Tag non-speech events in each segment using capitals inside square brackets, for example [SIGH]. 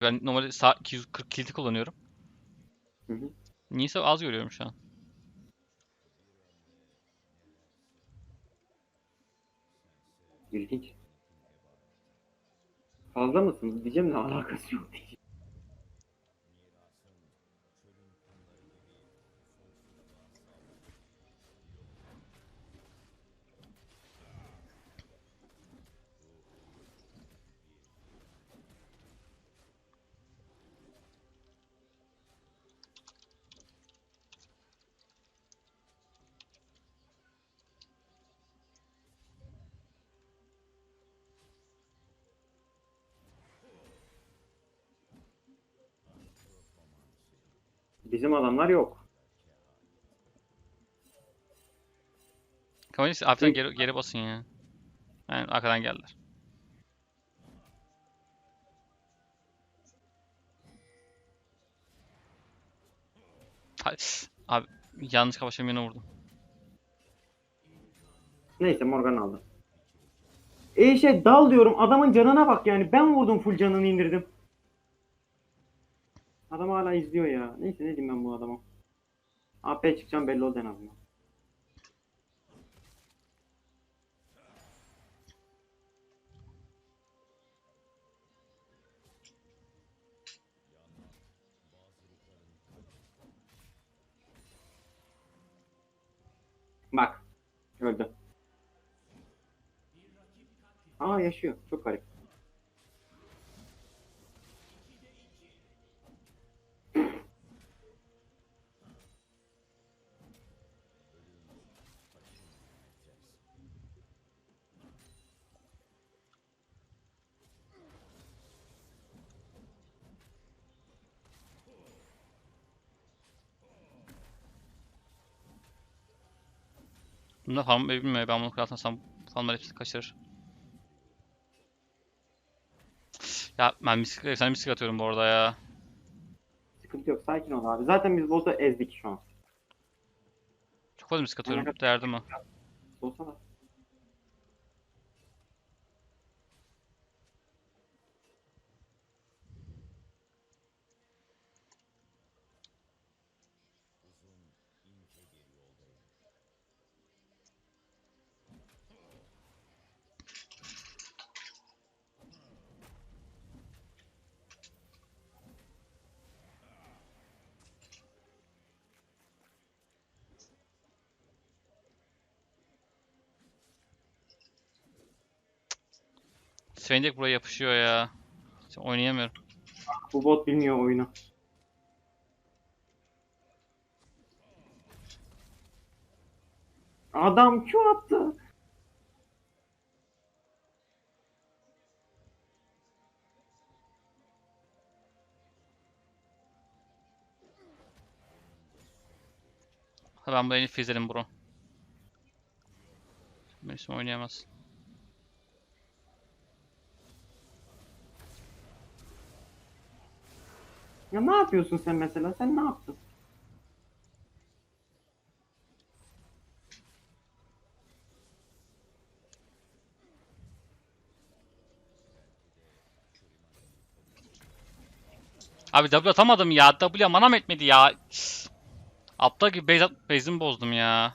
Ben normalde sağ 240 kilidi kullanıyorum. Hı hı. Niyeyse az görüyorum şu an. İlginç. Fazla mısınız diyeceğim de alakası yok diyeceğim. Bizim adamlar yok. Kavalis hafiften geri, geri basın ya. Yani arkadan geldiler. Hay- Abi yanlış kafaşım yine vurdum. Neyse Morgan aldı. E şey dal diyorum adamın canına bak yani ben vurdum full canını indirdim. Adam hala izliyor ya. Neyse ne diyeyim ben bu adama. AP çıkacağım belli oldu en azından. Bak. Öldü. Aa yaşıyor. Çok garip. Bunda farm bilmiyor. Ben bunu kırarsam farmlar hepsini kaçırır. Ya ben mistik, sen mistik atıyorum bu arada ya. Sıkıntı yok. Sakin ol abi. Zaten biz boss'u ezdik şu an. Çok fazla mistik atıyorum. Değerli mi? Olsa direkt buraya yapışıyor ya. Oynayamıyorum. Bu bot bilmiyor oyunu. Adam Q attı. Ben bu en fizlerim bro. Üstüme oynayamaz. Ya ne yapıyorsun sen mesela? Sen ne yaptın? Abi W atamadım ya. W manam etmedi ya. Aptal gibi base, base'imi bozdum ya.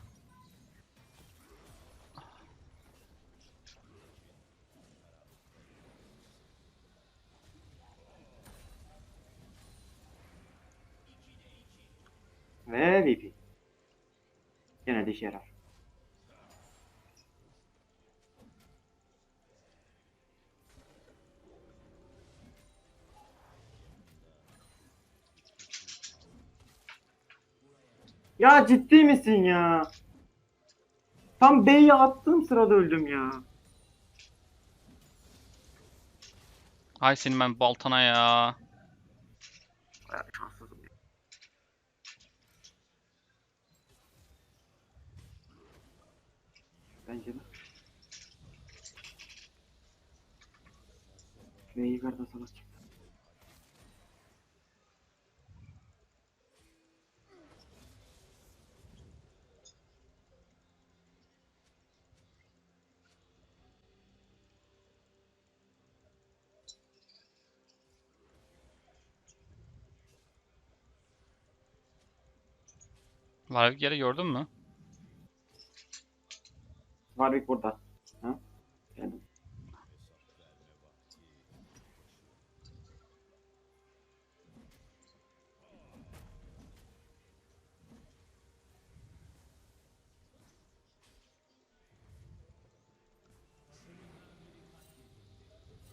Ve VP. Gene de işe yarar. Ya ciddi misin ya? Tam B'yi attığım sırada öldüm ya. Ay senin ben baltana ya. Bayağı Bence de. Ve yukarıda salak çıktı. Var bir yere gördün mü? Warwick burada. Ha? Geldim.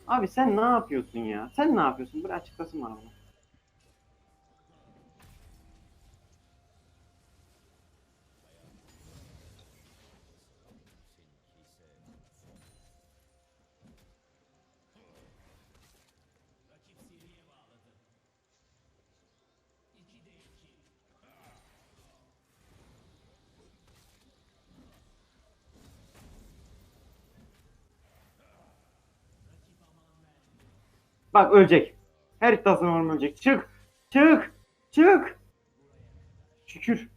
Abi sen ne yapıyorsun ya? Sen ne yapıyorsun? Bir açıklasın bana bunu. Bak ölecek. Her iddiasına var ölecek. Çık. Çık. Çık. Şükür.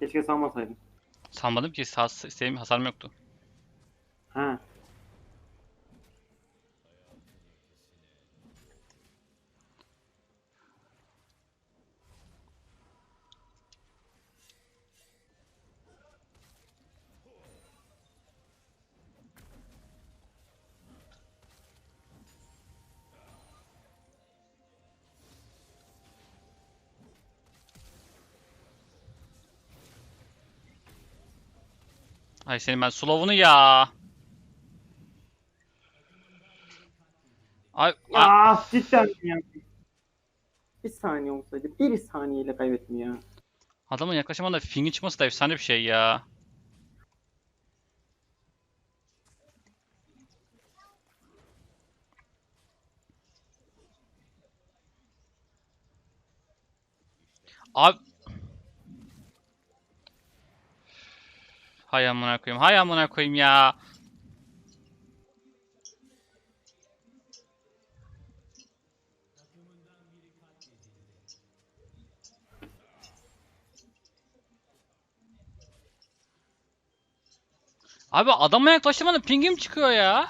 Keşke salmasaydım. Sanmadım ki has istediğim hasarım yoktu. Ha. Ay senin ben slow'unu ya. Ay, Aa cidden ya. Bir saniye olsaydı. Bir saniyeyle kaybettim ya. adamın yaklaşımında fingi çıkması da efsane bir şey ya. Abi Hay amına koyayım. Hay amına koyayım ya. Abi adama yaklaştırmadan pingim çıkıyor ya.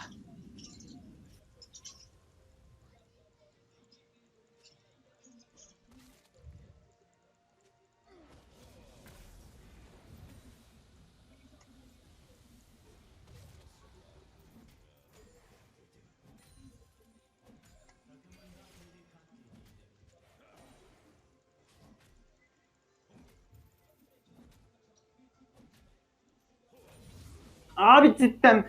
Abi cidden.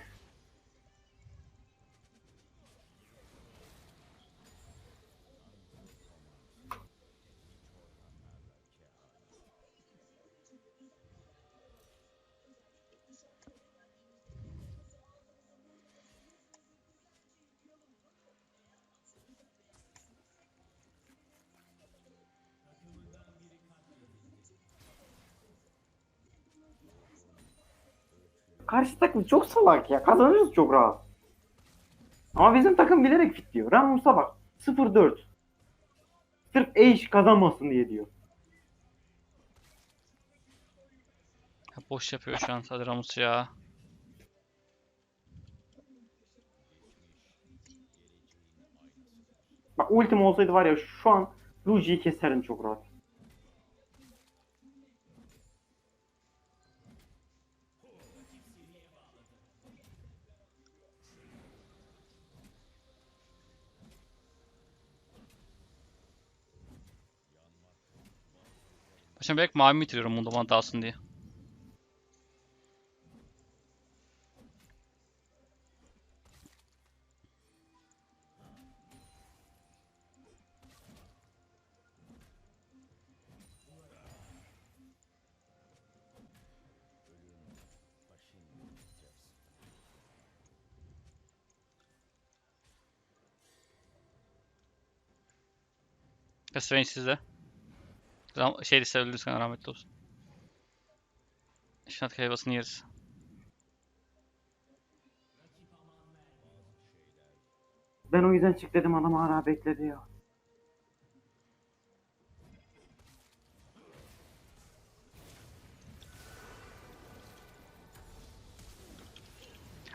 Karşı takım çok salak ya. Kazanırız çok rahat. Ama bizim takım bilerek fit diyor. Rammus'a bak. 0-4. Sırf Ashe kazanmasın diye diyor. Ya Boş yapıyor şu an Sadri ya. Bak ultim olsaydı var ya şu an Luigi'yi keserdim çok rahat. Başına belki mavi bitiriyorum bunda bana dalsın diye. Strange sizde. Ram şey de öldü sana rahmetli olsun. Şinat kayabasını yeriz. Ben o yüzden çık dedim adam hala bekledi ya.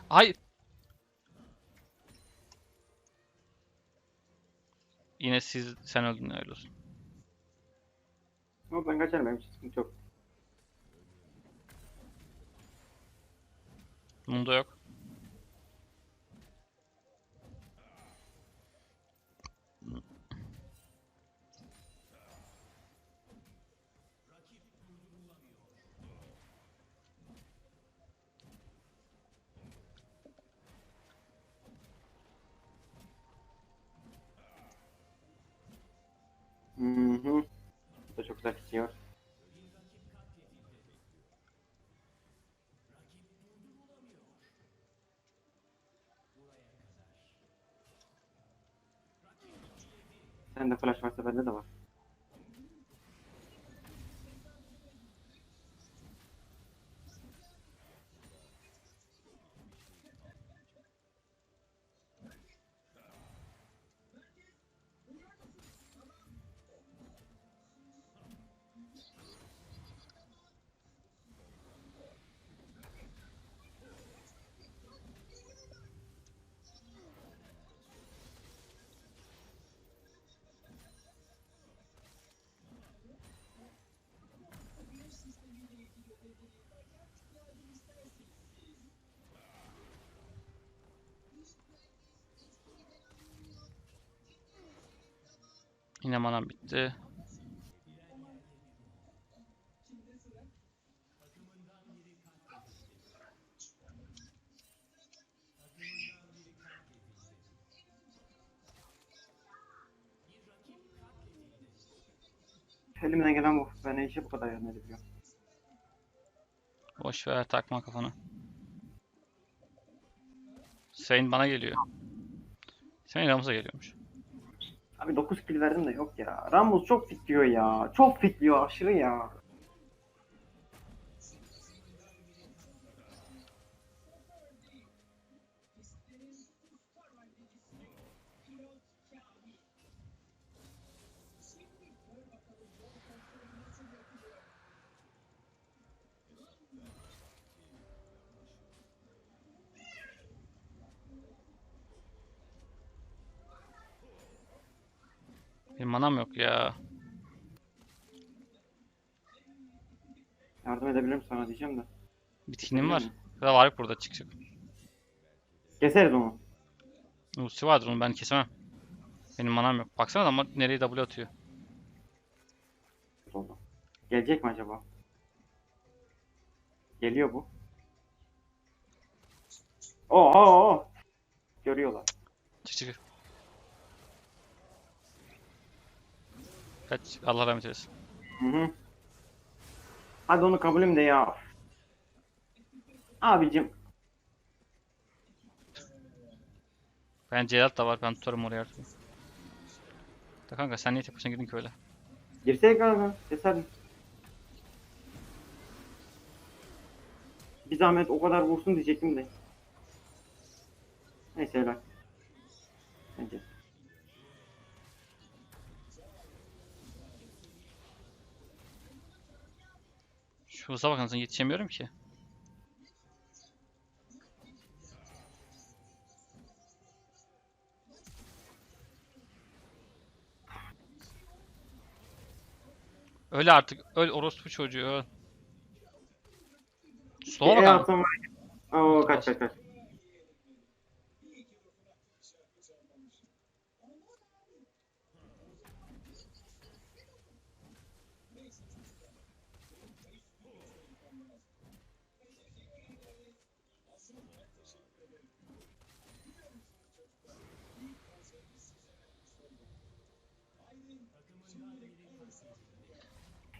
Hayır. Yine siz sen öldün öyle olsun. Ama ben kaçarım benim için sıkıntı yok. Bunda yok. Sende flash varsa bende de var. Yine manam bitti. Elimden gelen bu. Ben işe bu kadar yönelebiliyorum. Boş ver takma kafana. Sein bana geliyor. Sein Ramos'a geliyormuş. Abi 9 kill verdim de yok ya. Ramos çok fitliyor ya. Çok fitliyor aşırı ya. Benim manam yok ya. Yardım edebilirim sana diyeceğim de. Bitkinim var. Da var burada çıkacak. Keseriz onu. Ulti vardır onu ben kesemem. Benim manam yok. Baksana ama nereye W atıyor. Oldu. Gelecek mi acaba? Geliyor bu. Oo, oo, oo. Görüyorlar. Çık çık. Kaç. Allah rahmet eylesin. Hı hı. Hadi onu kabulüm de ya. Abicim. Ben Celat da var. Ben tutarım oraya artık. Da kanka sen niye tek başına girdin ki öyle? Girsene kanka. Keserdim. Bir zahmet o kadar vursun diyecektim de. Neyse helal. Bence. Şu hıza bakın yetişemiyorum ki. Öl artık. Öl orospu çocuğu öl. Slow'a Bir bak ama. atsam var ya. Oo kaç kaç kaç.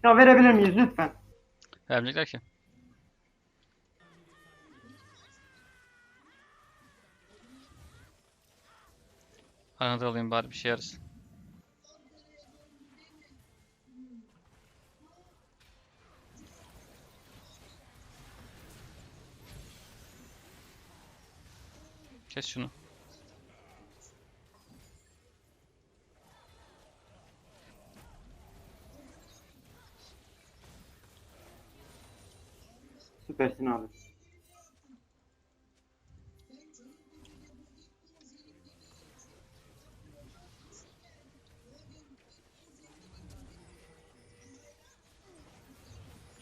Ya verebilir miyiz lütfen? Vermeyecekler ki. Arada alayım bari bir şey yarasın. Kes şunu. Süpersin abi.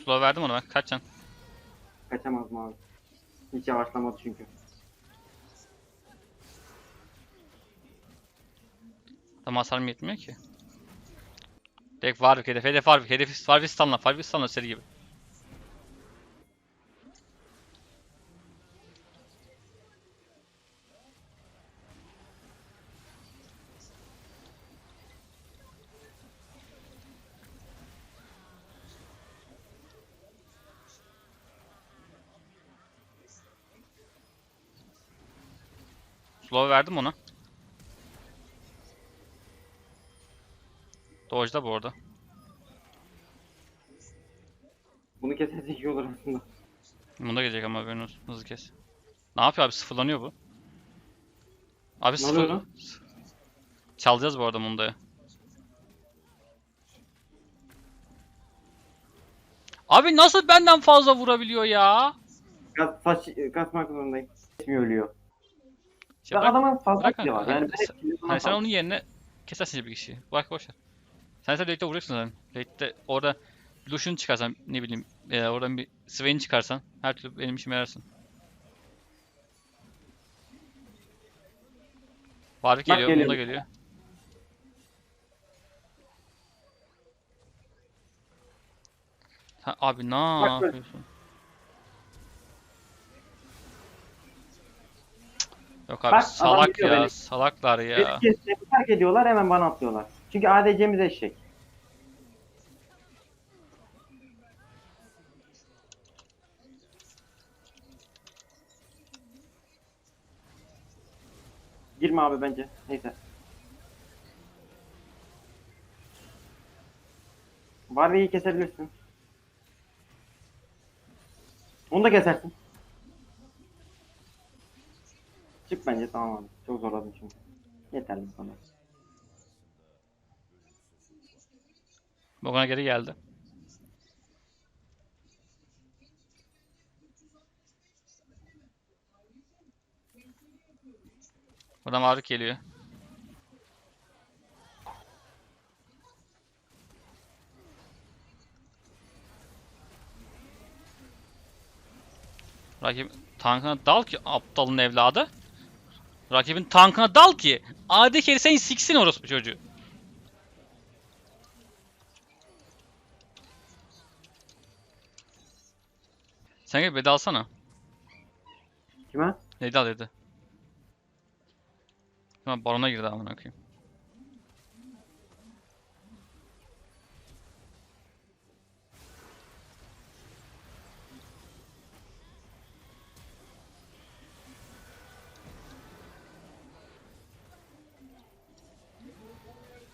Slow verdim ona ben. Kaç can? Kaçamaz mı abi? Hiç yavaşlamadı çünkü. Tam hasarım yetmiyor ki. Direkt Warwick hedef. Hedef Warwick. Hedefi Warwick stunla. Warwick stunla seri gibi. Slow verdim ona. Dodge'da bu arada. Bunu kesersek iyi olur aslında. Bunda gelecek ama olsun. Hızlı kes. Ne yapıyor abi? Sıfırlanıyor bu. Abi Ne sıfır... lan? Çalacağız bu arada Munda'ya. Abi nasıl benden fazla vurabiliyor ya? Gaz, saç, zorundayım. İsmi ölüyor. Ya bırak- adamın fazla bırak var. Yani Hani ben sen- Hani onun yerine kesersin bir kişiyi. Bırak boş ver. Sen sen late'de vuracaksın zaten. Late'de orada Lucian çıkarsan ne bileyim e, oradan bir Swain çıkarsan her türlü benim işime yararsın. Bak geliyor, geliyor. Munda geliyor. Ha, abi ne yapıyorsun? Yok abi Bak, adam salak biliyor ya, beni. salaklar ya. Beni kesmeyi fark ediyorlar hemen bana atıyorlar. Çünkü ADC'miz eşek. Girme abi bence. Neyse. Varve'yi kesebilirsin. Onu da kesersin. Çık bence tamam abi. Çok zorladım çünkü. Yeterli bu kadar. Morgana geri geldi. Buradan Varlık geliyor. Rakip tankına dal ki aptalın evladı. Rakibin tankına dal ki AD carry sen siksin orospu çocuğu. Sen gel bedi alsana. Kime? Al dedi. Tamam barona girdi amına koyayım.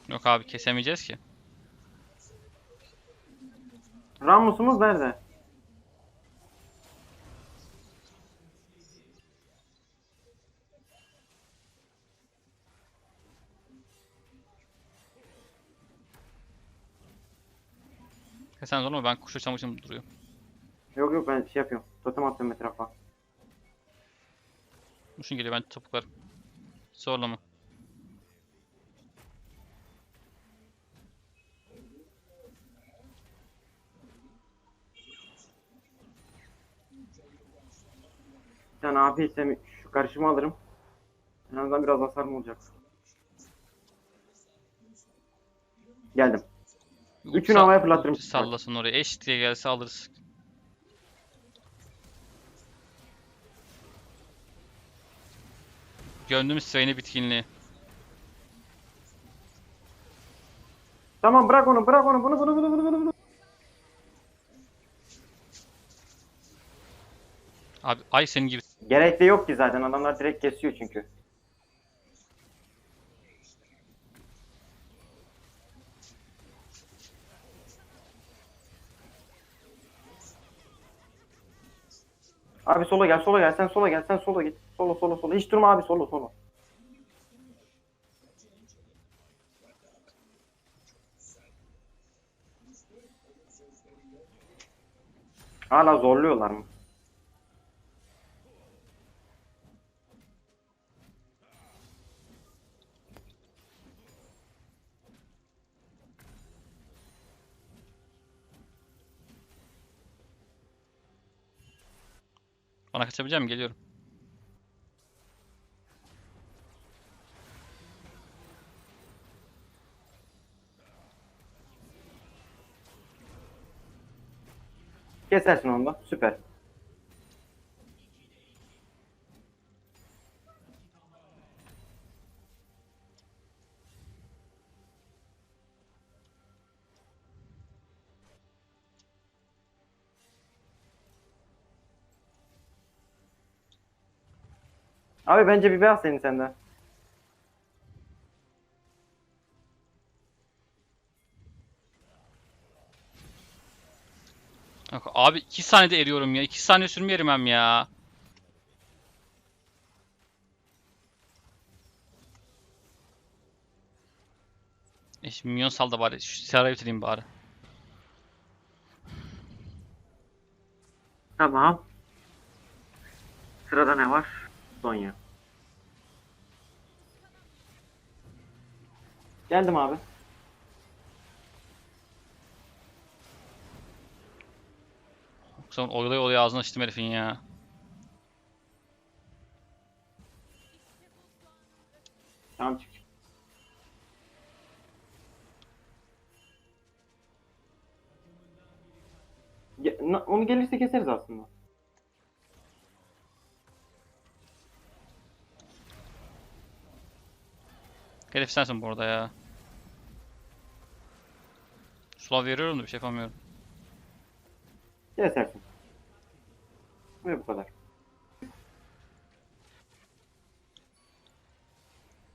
Yok abi kesemeyeceğiz ki. Ramus'umuz nerede? Sen zorlama ben kuş uçamışım duruyor. Yok yok ben şey yapıyorum. Totem atıyorum etrafa. Kuşun geliyor ben topuklarım. Zorlama. İse şu karşıma alırım. En azından biraz hasarım olacak. Geldim. Üçünü havaya fırlatırım. Sallasın oraya. Eş diye gelse alırız. Gönlümüz Swain'e bitkinliği. Tamam bırak onu bırak onu bunu bunu bunu bunu bunu. bunu. Abi ay senin gibi. Gerek de yok ki zaten adamlar direkt kesiyor çünkü. Abi sola gel sola gel sen sola gel sen sola git. Solo solo solo hiç durma abi solo solo. Hala zorluyorlar mı? Bana kaçabilecek misin? Geliyorum. Kesersin onu da. Süper. Abi bence bir beyaz senin senden. Yok, abi 2 saniyede eriyorum ya. 2 saniye sürmüyor erimem ya. E şimdi minyon sal da bari. Şu sarayı bitireyim bari. Tamam. Sırada ne var? Sonya. Geldim abi. Sonra oyalaya oyalaya ağzını açtım herifin ya. Tamam çık. onu gelirse keseriz aslında. Herif sensin bu arada ya. Sulav veriyorum da bir şey yapamıyorum. Kesersin. Ve bu kadar.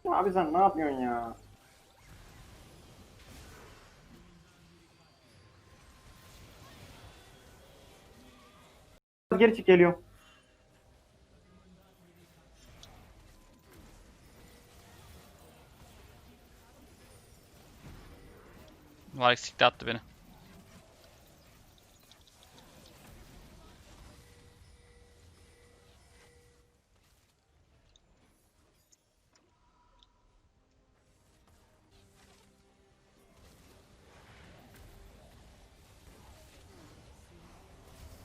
Abi sen ne yapıyorsun ya? Geri çık geliyor. Var eksikte attı beni.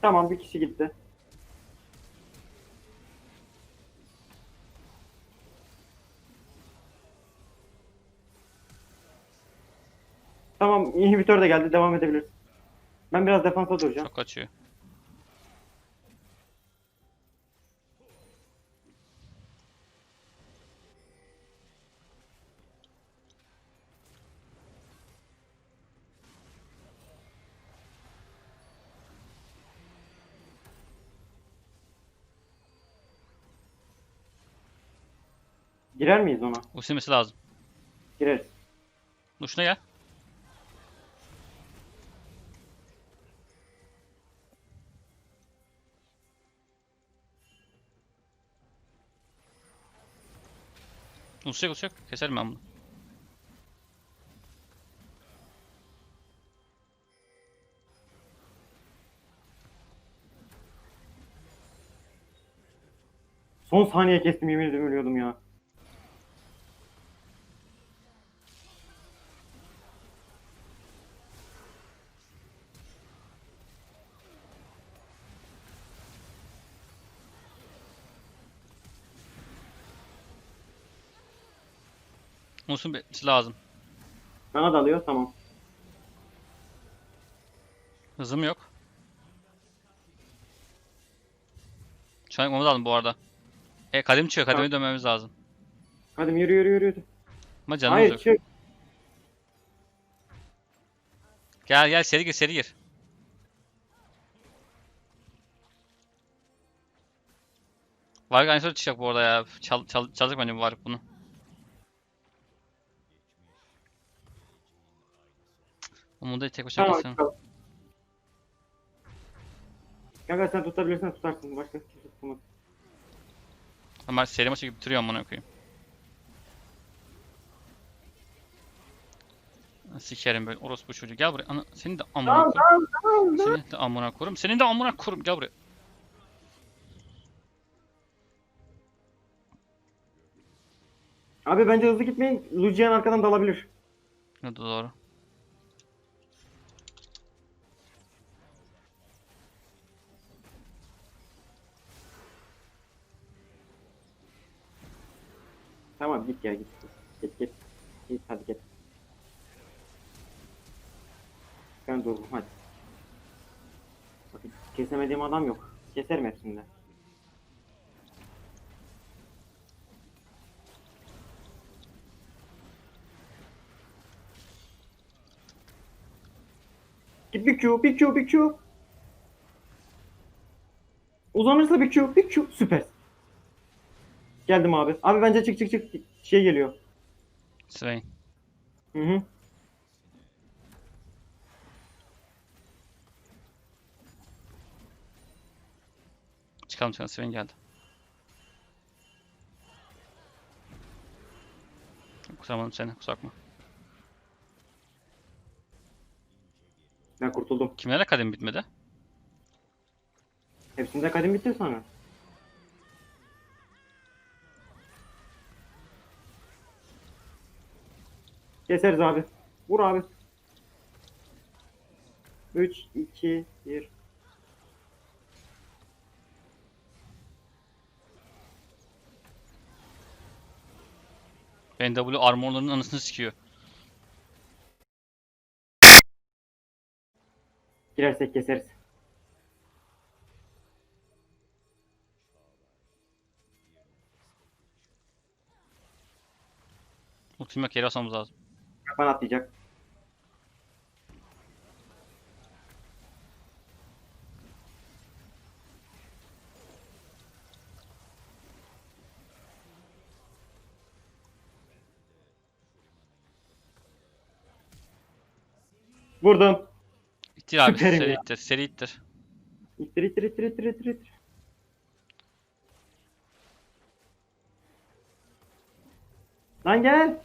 Tamam bir kişi gitti. Tamam inhibitör de geldi devam edebiliriz. Ben biraz defansa duracağım. Çok kaçıyor. Girer miyiz ona? Usilmesi lazım. Gireriz. Duşuna gel. Uçacak uçacak. Keserim ben bunu. Son saniye kestim yemin ederim ölüyordum ya. Usun bitmesi lazım. Bana da alıyor tamam. Hızım yok. Şu an lazım bu arada. E kadim çıkıyor. Kademe Tamam. dönmemiz lazım. Hadi yürü yürü yürü. yürü. Ama canımız Hayır yok. çık. Gel gel seri gir seri gir. Varg aynı soru çıkacak bu arada ya. Çal, çal, çalacak bence bu Varg bunu. Umut'u tek başına Tamam. kesin. çıkalım. Kanka sen tutabilirsen tutarsın. Başka kimse tutamaz. Ama seri maçı gibi bitiriyor amına koyayım. Sikerim böyle orospu çocuğu. Gel buraya. Ana, senin de amına Tamam koyayım. tamam tamam. Senin de amına koyayım. Senin de amına koyayım. Gel buraya. Abi bence hızlı gitmeyin. Lucian arkadan dalabilir. Evet, doğru. Tamam git ya git. Git git. Git hadi git. Ben durdum hadi. Bakın kesemediğim adam yok. Keserim hepsini de. Git bir Q, bir Q, bir Q. Uzanırsa bir Q, bir Q. Süper. Geldim abi. Abi bence çık çık çık. Şey geliyor. Swain. Hı hı. Çıkalım çıkalım Swain geldi. Kusamadım seni kusura bakma. Ben kurtuldum. Kimlere kadim bitmedi? Hepsinde kadim bitti sana. Keseriz abi. Vur abi. 3, 2, 1. NW armorlarının anasını sikiyor. Girersek keseriz. Ultim yok geri asmamız lazım. Kafan atlayacak. Vurdum. İttir abi Süperim seri ya. ittir seri ittir. İttir ittir ittir ittir ittir ittir. Lan gel.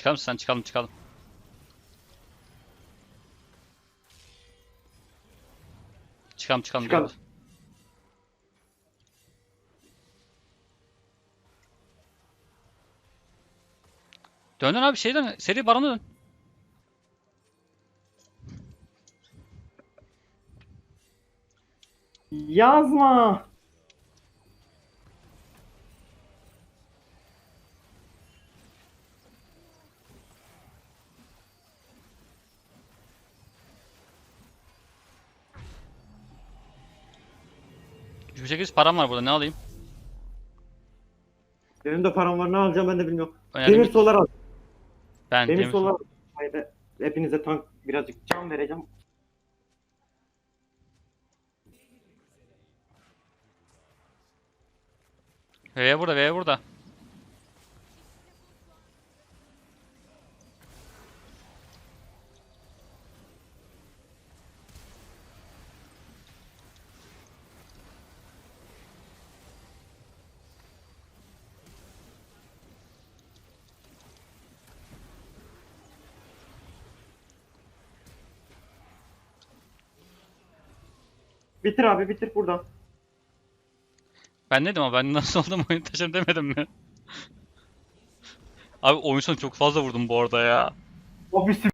Çıkalım sen çıkalım çıkalım. Çıkalım çıkalım. Çıkalım. Döndün abi şeyden seri barona dön. Yazma. %800 param var burada ne alayım? Benim de param var ne alacağım ben de bilmiyorum. Önemli Demir değil. solar al. Ben Demir demir solar. Haydi hepinize tank birazcık can vereceğim. V'ye burada V'ye burada. Bitir abi bitir buradan. Ben ne dedim ama ben nasıl [LAUGHS] oldum oyun taşım demedim mi? Abi oyun sonu çok fazla vurdum bu arada ya. Sü-